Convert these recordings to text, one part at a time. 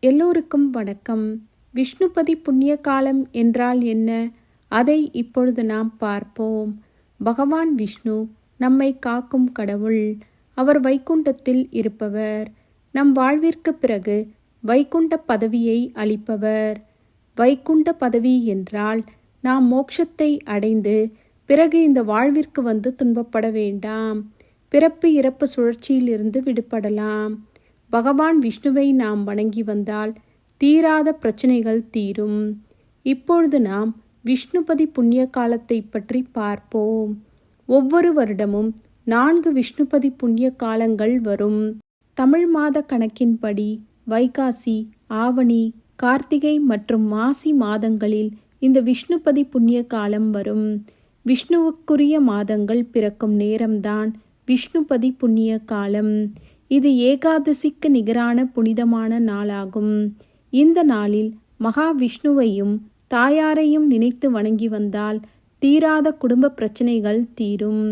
எல்லோருக்கும் வணக்கம். விஷ்ணுபதி புண்ணிய காலம் என்றால் என்ன? அதை இப்பொழுது நாம் பார்ப்போம். பகவான் விஷ்ணு நம்மை காக்கும் கடவுள். அவர் வைகுண்டத்தில் இருப்பவர். நம் வாழ்விற்கு பிறகு வைகுண்ட பதவியை அளிப்பவர். வைகுண்ட பதவி என்றால் நாம் மோட்சத்தை அடைந்து பிறகு இந்த வாழ்விற்கு வந்து துன்பப்பட வேண்டாம். பிறப்பு இறப்பு சுழற்சியிலிருந்து விடுபடலாம். பகவான் விஷ்ணுவை நாம் வணங்கி வந்தால் தீராத பிரச்சனைகள் தீரும். இப்பொழுது நாம் விஷ்ணுபதி புண்ணிய காலத்தை பற்றி பார்ப்போம். ஒவ்வொரு வருடமும் நான்கு விஷ்ணுபதி புண்ணிய காலங்கள் வரும். தமிழ் மாத கணக்கின்படி வைகாசி ஆவணி கார்த்திகை மற்றும் மாசி மாதங்களில் இந்த விஷ்ணுபதி புண்ணிய காலம் வரும். விஷ்ணுவுக்குரிய மாதங்கள் பிறக்கும் நேரம்தான் விஷ்ணுபதி புண்ணிய காலம். இது ஏகாதசிக்கு நிகரான புனிதமான நாளாகும். இந்த நாளில் மகாவிஷ்ணுவையும் தாயாரையும் நினைத்து வணங்கி வந்தால் தீராத குடும்ப பிரச்சனைகள் தீரும்.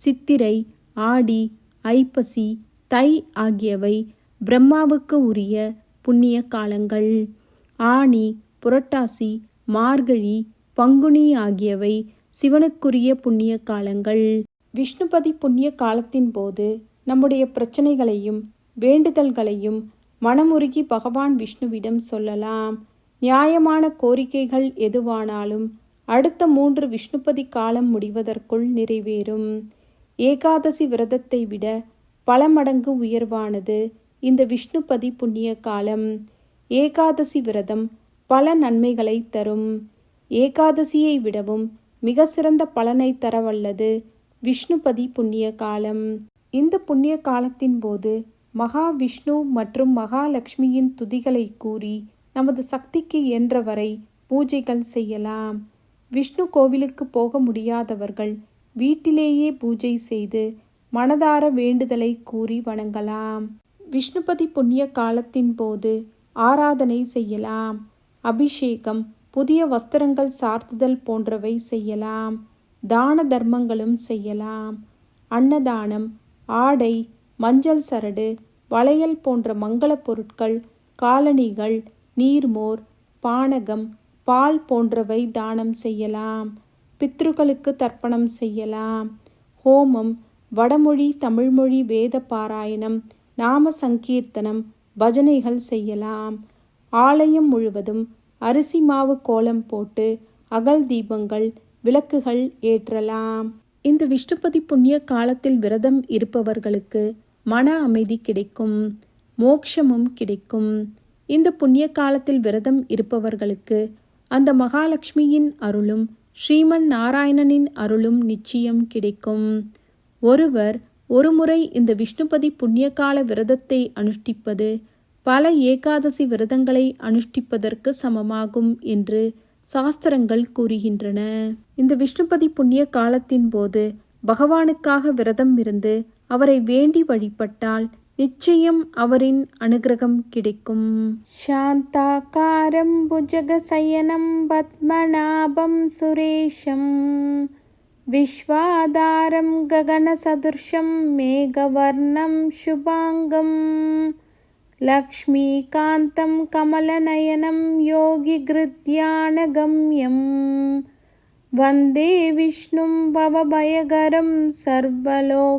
சித்திரை ஆடி ஐப்பசி தை ஆகியவை பிரம்மாவுக்கு உரிய புண்ணிய காலங்கள். ஆனி புரட்டாசி மார்கழி பங்குனி ஆகியவை சிவனுக்குரிய புண்ணிய காலங்கள். விஷ்ணுபதி புண்ணிய காலத்தின் போது நம்முடைய பிரச்சனைகளையும் வேண்டுதல்களையும் மனமுருகி பகவான் விஷ்ணுவிடம் சொல்லலாம். நியாயமான கோரிக்கைகள் எதுவானாலும் அடுத்த மூன்று விஷ்ணுபதி காலம் முடிவதற்குள் நிறைவேறும். ஏகாதசி விரதத்தை விட பல மடங்கு உயர்வானது இந்த விஷ்ணுபதி புண்ணிய காலம். ஏகாதசி விரதம் பல நன்மைகளை தரும். ஏகாதசியை விடவும் மிக சிறந்த பலனை தரவல்லது விஷ்ணுபதி புண்ணிய காலம். இந்த புண்ணிய காலத்தின் போது மகாவிஷ்ணு மற்றும் மகாலட்சுமியின் துதிகளை கூறி நமது சக்திக்கு இயன்றவரை பூஜைகள் செய்யலாம். விஷ்ணு கோவிலுக்கு போக முடியாதவர்கள் வீட்டிலேயே பூஜை செய்து மனதார வேண்டுதலை கூறி வணங்கலாம். விஷ்ணுபதி புண்ணிய காலத்தின் போது ஆராதனை செய்யலாம். அபிஷேகம் புதிய வஸ்திரங்கள் சார்த்துதல் போன்றவை செய்யலாம். தான தர்மங்களும் செய்யலாம். அன்னதானம் ஆடை மஞ்சள் சரடு வளையல் போன்ற மங்களப் பொருட்கள் காலணிகள் நீர்மோர் பானகம் பால் போன்றவை தானம் செய்யலாம். பித்ருக்களுக்கு தர்ப்பணம் செய்யலாம். ஹோமம் வடமொழி தமிழ்மொழி வேத பாராயணம் நாம சங்கீர்த்தனம் பஜனைகள் செய்யலாம். ஆலயம் முழுவதும் அரிசி மாவு கோலம் போட்டு அகல் தீபங்கள் விளக்குகள் ஏற்றலாம். இந்த விஷ்ணுபதி புண்ணிய காலத்தில் விரதம் இருப்பவர்களுக்கு மன அமைதி கிடைக்கும் மோக்ஷமும் கிடைக்கும். இந்த புண்ணிய காலத்தில் விரதம் இருப்பவர்களுக்கு அந்த மகாலட்சுமியின் அருளும் ஸ்ரீமன் நாராயணனின் அருளும் நிச்சயம் கிடைக்கும். ஒருவர் ஒருமுறை இந்த விஷ்ணுபதி புண்ணியகால விரதத்தை அனுஷ்டிப்பது பல ஏகாதசி விரதங்களை அனுஷ்டிப்பதற்கு சமமாகும் என்று சாஸ்திரங்கள் கூறுகின்றன. இந்த விஷ்ணுபதி புண்ணிய காலத்தின் போது பகவானுக்காக விரதம் இருந்து அவரை வேண்டி வழிபட்டால் நிச்சயம் அவரின் அனுகிரகம் கிடைக்கும். சாந்தாக்காரம் புஜகசயனம் பத்மநாபம் சுரேஷம். விஸ்வாதாரம் ககனசதுர்ஷம் மேகவர்ணம் சுபாங்கம். लक्ष्मीकान्तं कमलनयनं योगिगृध्यानगम्यं वन्दे विष्णुं भवभयगरं सर्वलोकैकनाथम्